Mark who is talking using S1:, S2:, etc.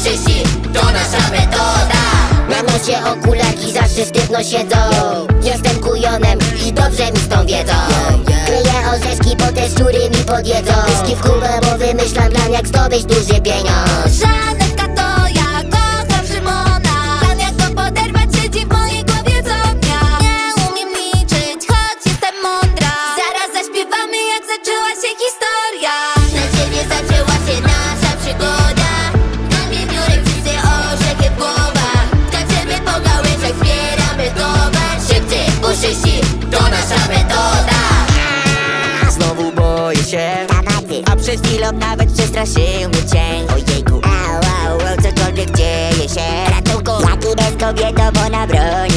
S1: fałszyści To nasza metoda. Na nosie okulaki zawsze sztywno siedzą. Jestem kujonem i dobrze mi z tą wiedzą. Kryję orzeszki, bo te szczury podjedzą. Pyszki w kubę, bo wymyślam plan jak zdobyć duży pieniądz.
S2: Żanetka to ja, kocham Szymona. Plan jak go poderwać siedzi w mojej głowie co dnia. Nie umiem liczyć, choć jestem mądra. Zaraz zaśpiewamy jak zaczęła się Puszyści, to nasza metoda.
S3: Znowu boję się. A przed chwilą nawet przestraszył mnie cień. Ojejku, au, au, au, cokolwiek dzieje się.
S1: Ratunku.
S3: Jaki bez kobietą, bo na broń